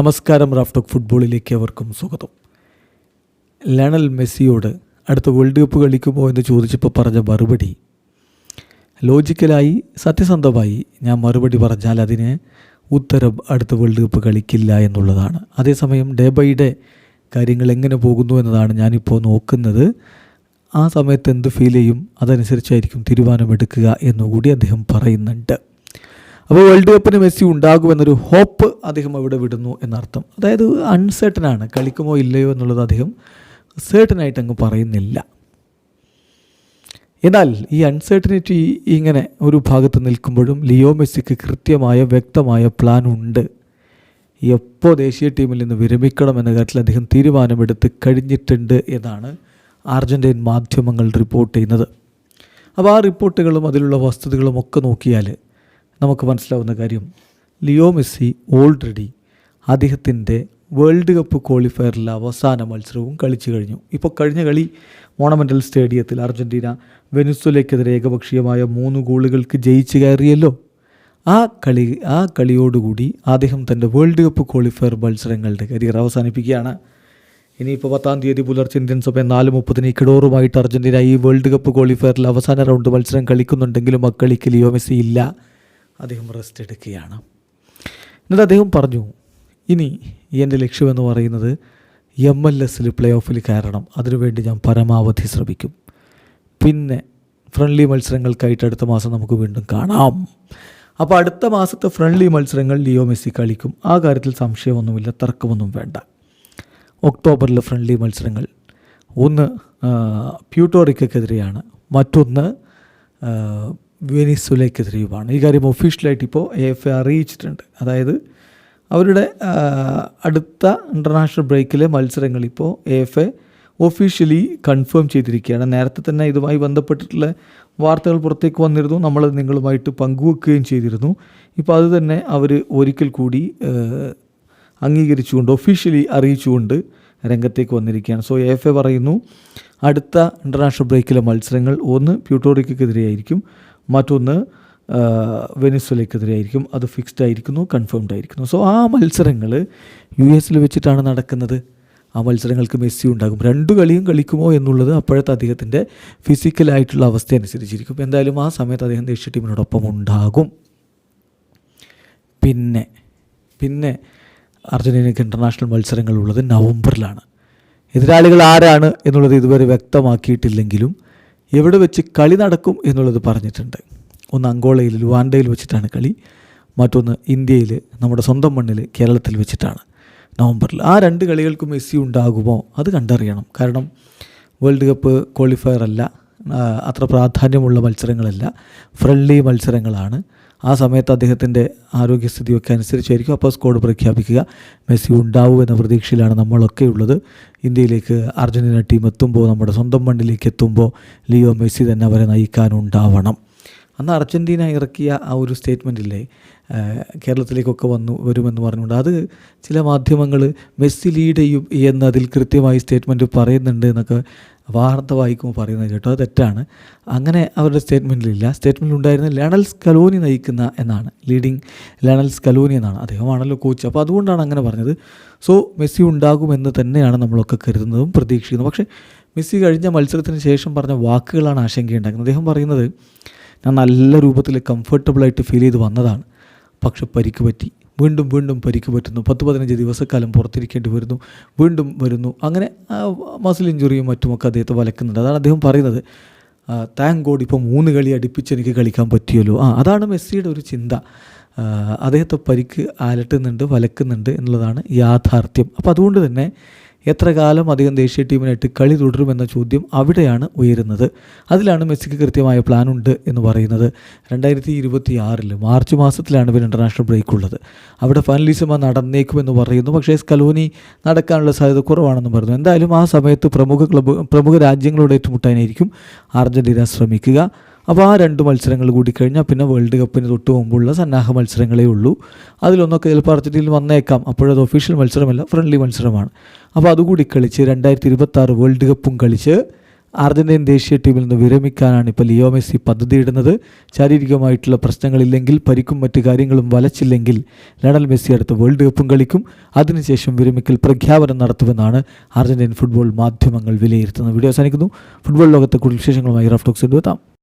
നമസ്കാരം റാഫ്റ്റോക്ക് ഫുട്ബോളിലേക്ക് അവർക്കും സ്വാഗതം. ലണൽ മെസ്സിയോട് അടുത്ത വേൾഡ് കപ്പ് കളിക്കുമോ എന്ന് ചോദിച്ചപ്പോൾ പറഞ്ഞ മറുപടി ലോജിക്കലായി സത്യസന്ധമായി ഞാൻ മറുപടി പറഞ്ഞാൽ അതിന് ഉത്തരം അടുത്ത വേൾഡ് കപ്പ് കളിക്കില്ല എന്നുള്ളതാണ്. അതേസമയം ഡേ ബൈ ഡേ കാര്യങ്ങൾ എങ്ങനെ പോകുന്നു എന്നതാണ് ഞാനിപ്പോൾ നോക്കുന്നത്. ആ സമയത്ത് എന്ത് ഫീൽ ചെയ്യും? അതനുസരിച്ചായിരിക്കും തീരുമാനമെടുക്കുക എന്നുകൂടി അദ്ദേഹം പറയുന്നുണ്ട്. അപ്പോൾ വേൾഡ് കപ്പിന് മെസ്സി ഉണ്ടാകുമെന്നൊരു ഹോപ്പ് അദ്ദേഹം അവിടെ വിടുന്നു എന്നർത്ഥം. അതായത് അൺസേർട്ടൻ ആണ്. കളിക്കുമോ ഇല്ലയോ എന്നുള്ളത് അദ്ദേഹം സേർട്ടനായിട്ട് അങ്ങ് പറയുന്നില്ല. എന്നാൽ ഈ അൺസേർട്ടനിറ്റി ഇങ്ങനെ ഒരു ഭാഗത്ത് നിൽക്കുമ്പോഴും ലിയോ മെസ്സിക്ക് കൃത്യമായ വ്യക്തമായ പ്ലാൻ ഉണ്ട്. എപ്പോൾ ദേശീയ ടീമിൽ നിന്ന് വിരമിക്കണം എന്ന കാര്യത്തിൽ അദ്ദേഹം തീരുമാനമെടുത്ത് കഴിഞ്ഞിട്ടുണ്ട് എന്നാണ് അർജന്റീൻ മാധ്യമങ്ങൾ റിപ്പോർട്ട് ചെയ്യുന്നത്. അപ്പോൾ ആ റിപ്പോർട്ടുകളും അതിലുള്ള വസ്തുതകളും ഒക്കെ നോക്കിയാൽ നമുക്ക് മനസ്സിലാവുന്ന കാര്യം. ലിയോ മെസ്സി ഓൾറെഡി അദ്ദേഹത്തിന്റെ വേൾഡ് കപ്പ് ക്വാളിഫയറിലെ അവസാന മത്സരവും കളിച്ചു കഴിഞ്ഞു. ഇപ്പോൾ കഴിഞ്ഞ കളി മോണമെന്റൽ സ്റ്റേഡിയത്തിൽ അർജന്റീന വെനുസ്വലയ്ക്കെതിരെ ഏകപക്ഷീയമായ മൂന്ന് ഗോളുകൾക്ക് ജയിച്ചു കയറിയല്ലോ. ആ കളി ആ കളിയോടുകൂടി അദ്ദേഹം തന്റെ വേൾഡ് കപ്പ് ക്വാളിഫയർ മത്സരങ്ങളുടെ കരിയർ അവസാനിപ്പിക്കുകയാണ്. ഇനിയിപ്പോൾ പത്താം തീയതി പുലർച്ചെ ഇന്ത്യൻ സമയം നാല് മുപ്പതിന് ഇക്കഡോറുമായിട്ട് അർജന്റീന ഈ വേൾഡ് കപ്പ് ക്വാളിഫയറിൽ അവസാന റൗണ്ട് മത്സരം കളിക്കുന്നുണ്ടെങ്കിലും അക്കളിക്ക് ലിയോ മെസ്സി ഇല്ല. അദ്ദേഹം റെസ്റ്റ് എടുക്കുകയാണ്. എന്നിട്ട് അദ്ദേഹം പറഞ്ഞു ഇനി എന്റെ ലക്ഷ്യമെന്ന് പറയുന്നത് എം എൽ എസിൽ പ്ലേ ഓഫിൽ കയറണം. അതിനുവേണ്ടി ഞാൻ പരമാവധി ശ്രമിക്കും. പിന്നെ ഫ്രണ്ട്ലി മത്സരങ്ങൾക്കായിട്ട് അടുത്ത മാസം നമുക്ക് വീണ്ടും കാണാം. അപ്പോൾ അടുത്ത മാസത്തെ ഫ്രണ്ട്ലി മത്സരങ്ങൾ ലിയോ മെസ്സി കളിക്കും. ആ കാര്യത്തിൽ സംശയമൊന്നുമില്ല തർക്കമൊന്നും വേണ്ട. ഒക്ടോബറിലെ ഫ്രണ്ട്ലി മത്സരങ്ങൾ. ഒന്ന് പ്യൂട്ടോറിക്കെതിരെയാണ് മറ്റൊന്ന് വെനിസുലയ്ക്കെതിരെയുമാണ് ഈ കാര്യം ഒഫീഷ്യലായിട്ട് ഇപ്പോൾ എ എഫ് അറിയിച്ചിട്ടുണ്ട്. അതായത് അവരുടെ അടുത്ത ഇന്റർനാഷണൽ ബ്രേക്കിലെ മത്സരങ്ങൾ ഇപ്പോൾ എ എഫ് ഒഫീഷ്യലി കൺഫേം ചെയ്തിരിക്കുകയാണ്. നേരത്തെ തന്നെ ഇതുമായി ബന്ധപ്പെട്ടിട്ടുള്ള വാർത്തകൾ പുറത്തേക്ക് വന്നിരുന്നു. നമ്മൾ നിങ്ങളുമായിട്ട് പങ്കുവെക്കുകയും ചെയ്തിരുന്നു. ഇപ്പോൾ അത് തന്നെ അവർ ഒരിക്കൽ കൂടി അംഗീകരിച്ചുകൊണ്ട് ഒഫീഷ്യലി അറിയിച്ചുകൊണ്ട് രംഗത്തേക്ക് വന്നിരിക്കുകയാണ്. സോ എഫ് എ പറയുന്നു അടുത്ത ഇന്റർനാഷണൽ ബ്രേക്കിലെ മത്സരങ്ങൾ ഒന്ന് പ്യൂട്ടോറിക്കെതിരെയായിരിക്കും മറ്റൊന്ന് വെനിസ്വലയ്ക്കെതിരെയായിരിക്കും. അത് ഫിക്സ്ഡ് ആയിരിക്കുന്നു കൺഫേംഡ് ആയിരിക്കുന്നു. സോ ആ മത്സരങ്ങൾ യു എസിൽ വെച്ചിട്ടാണ് നടക്കുന്നത്. ആ മത്സരങ്ങൾക്ക് മെസ്സി ഉണ്ടാകും. രണ്ട് കളിയും കളിക്കുമോ എന്നുള്ളത് അപ്പോഴത്തെ അദ്ദേഹത്തിന്റെ ഫിസിക്കലായിട്ടുള്ള അവസ്ഥ അനുസരിച്ചിരിക്കും. എന്തായാലും ആ സമയത്ത് അദ്ദേഹം ദേശീയ ടീമിനോടൊപ്പം ഉണ്ടാകും. പിന്നെ പിന്നെ അർജന്റീനയ്ക്ക് ഇന്റർനാഷണൽ മത്സരങ്ങളുള്ളത് നവംബറിലാണ്. എതിരാളികൾ ആരാണ് എന്നുള്ളത് ഇതുവരെ വ്യക്തമാക്കിയിട്ടില്ലെങ്കിലും എവിടെ വെച്ച് കളി നടക്കും എന്നുള്ളത് പറഞ്ഞിട്ടുണ്ട്. ഒന്ന് അങ്കോളയിൽ ലുവാൻഡയിൽ വെച്ചിട്ടാണ് കളി. മറ്റൊന്ന് ഇന്ത്യയിൽ നമ്മുടെ സ്വന്തം മണ്ണിൽ കേരളത്തിൽ വെച്ചിട്ടാണ് നവംബറിൽ. ആ രണ്ട് കളികൾക്കും മെസ്സി ഉണ്ടാകുമോ? അത് കണ്ടറിയണം. കാരണം വേൾഡ് കപ്പ് ക്വാളിഫയർ അല്ല അത്ര പ്രാധാന്യമുള്ള മത്സരങ്ങളല്ല. ഫ്രണ്ട്ലി മത്സരങ്ങളാണ്. ആ സമയത്ത് അദ്ദേഹത്തിന്റെ ആരോഗ്യസ്ഥിതിയൊക്കെ അനുസരിച്ചായിരിക്കും അപ്പോൾ സ്കോഡ് പ്രഖ്യാപിക്കുക. മെസ്സി ഉണ്ടാവും എന്ന പ്രതീക്ഷയിലാണ് നമ്മളൊക്കെ ഉള്ളത്. ഇന്ത്യയിലേക്ക് അർജന്റീന ടീം എത്തുമ്പോൾ നമ്മുടെ സ്വന്തം മണ്ണിലേക്ക് എത്തുമ്പോൾ ലിയോ മെസ്സി തന്നെ അവരെ നയിക്കാനുണ്ടാവണം. അന്ന് അർജന്റീന ഇറക്കിയ ആ ഒരു സ്റ്റേറ്റ്മെന്റില്ലേ കേരളത്തിലേക്കൊക്കെ വന്നു വരുമെന്ന് പറഞ്ഞുകൊണ്ട് അത് ചില മാധ്യമങ്ങൾ മെസ്സി ലീഡ് ചെയ്യും എന്നതിൽ കൃത്യമായി സ്റ്റേറ്റ്മെന്റ് പറയുന്നുണ്ട് എന്നൊക്കെ വാർത്ത വായിക്കുമ്പോൾ പറയുന്നത് കേട്ടോ അത് തെറ്റാണ്. അങ്ങനെ അവരുടെ സ്റ്റേറ്റ്മെന്റിലില്ല സ്റ്റേറ്റ്മെന്റിൽ ഉണ്ടായിരുന്ന ലണൽ സ്കലോനി നയിക്കുന്ന എന്നാണ് ലീഡിങ് ലണൽ സ്കലോനി എന്നാണ് അദ്ദേഹമാണല്ലോ കോച്ച്. അപ്പോൾ അതുകൊണ്ടാണ് അങ്ങനെ പറഞ്ഞത്. സോ മെസ്സി ഉണ്ടാകുമെന്ന് തന്നെയാണ് നമ്മളൊക്കെ കരുതുന്നതും പ്രതീക്ഷിക്കുന്നതും പക്ഷേ മെസ്സി കഴിഞ്ഞ മത്സരത്തിന് ശേഷം പറഞ്ഞ വാക്കുകളാണ് ആശങ്കയുണ്ടാക്കുന്നത്. അദ്ദേഹം പറയുന്നത് ഞാൻ നല്ല രൂപത്തിൽ കംഫർട്ടബിളായിട്ട് ഫീൽ ചെയ്ത് വന്നതാണ്. പക്ഷെ പരിക്ക് പറ്റി. വീണ്ടും വീണ്ടും പരിക്ക് പറ്റുന്നു. പത്ത് പതിനഞ്ച് ദിവസക്കാലം പുറത്തിരിക്കേണ്ടി വരുന്നു. വീണ്ടും വരുന്നു. അങ്ങനെ മസിൽ ഇഞ്ചുറിയും മറ്റുമൊക്കെ അദ്ദേഹത്തെ വലക്കുന്നുണ്ട്. അതാണ് അദ്ദേഹം പറയുന്നത്. താങ്ക് ഗോഡ് ഇപ്പോൾ മൂന്ന് കളി അടുപ്പിച്ച് എനിക്ക് കളിക്കാൻ പറ്റിയല്ലോ. ആ അതാണ് മെസ്സിയുടെ ഒരു ചിന്ത. അദ്ദേഹത്തെ പരിക്ക് അലട്ടുന്നുണ്ട് വലക്കുന്നുണ്ട് എന്നുള്ളതാണ് യാഥാർത്ഥ്യം. അപ്പോൾ അതുകൊണ്ട് തന്നെ എത്ര കാലം അദ്ദേഹം ദേശീയ ടീമിനായിട്ട് കളി തുടരുമെന്ന ചോദ്യം അവിടെയാണ് ഉയരുന്നത്. അതിലാണ് മെസ്സിക്ക് കൃത്യമായ പ്ലാൻ ഉണ്ട് എന്ന് പറയുന്നത്. രണ്ടായിരത്തി ഇരുപത്തി ആറിൽ മാർച്ച് മാസത്തിലാണ് ഇവർ ഇന്റർനാഷണൽ ബ്രേക്ക് ഉള്ളത്. അവിടെ ഫൈനലിസമ നടന്നേക്കുമെന്ന് പറയുന്നു. പക്ഷേ സ്കലോനി നടക്കാനുള്ള സാധ്യത കുറവാണെന്ന് പറയുന്നു. എന്തായാലും ആ സമയത്ത് പ്രമുഖ ക്ലബ്ബ് പ്രമുഖ രാജ്യങ്ങളോട് ഏറ്റുമുട്ടാനായിരിക്കും അർജന്റീന ശ്രമിക്കുക. അപ്പോൾ ആ രണ്ട് മത്സരങ്ങൾ കൂടി കഴിഞ്ഞാൽ പിന്നെ വേൾഡ് കപ്പിന് തൊട്ട് മുമ്പുള്ള സന്നാഹ മത്സരങ്ങളേ ഉള്ളൂ. അതിലൊന്നൊക്കെ ചിലപ്പോൾ അർജന്റീനയിൽ വന്നേക്കാം. അപ്പോഴത് ഒഫീഷ്യൽ മത്സരമല്ല ഫ്രണ്ട്ലി മത്സരമാണ്. അപ്പോൾ അതുകൂടി കളിച്ച് രണ്ടായിരത്തി ഇരുപത്തി ആറ് വേൾഡ് കപ്പും കളിച്ച് അർജന്റീൻ ദേശീയ ടീമിൽ നിന്ന് വിരമിക്കാനാണ് ഇപ്പോൾ ലിയോ മെസ്സി പദ്ധതിയിടുന്നത് ശാരീരികമായിട്ടുള്ള പ്രശ്നങ്ങളില്ലെങ്കിൽ പരിക്കും മറ്റു കാര്യങ്ങളും വലച്ചില്ലെങ്കിൽ ലണൽ മെസ്സി അടുത്ത വേൾഡ് കപ്പും കളിക്കും. അതിനുശേഷം വിരമിക്കൽ പ്രഖ്യാപനം നടത്തുമെന്നാണ് അർജന്റീൻ ഫുട്ബോൾ മാധ്യമങ്ങൾ വിലയിരുത്തുന്നത് വീഡിയോ അവസാനിക്കുന്നു. ഫുട്ബോൾ ലോകത്തെ കൂടുതൽ വിശേഷങ്ങളുമായി റഫ് ടോക്സ് എത്താം.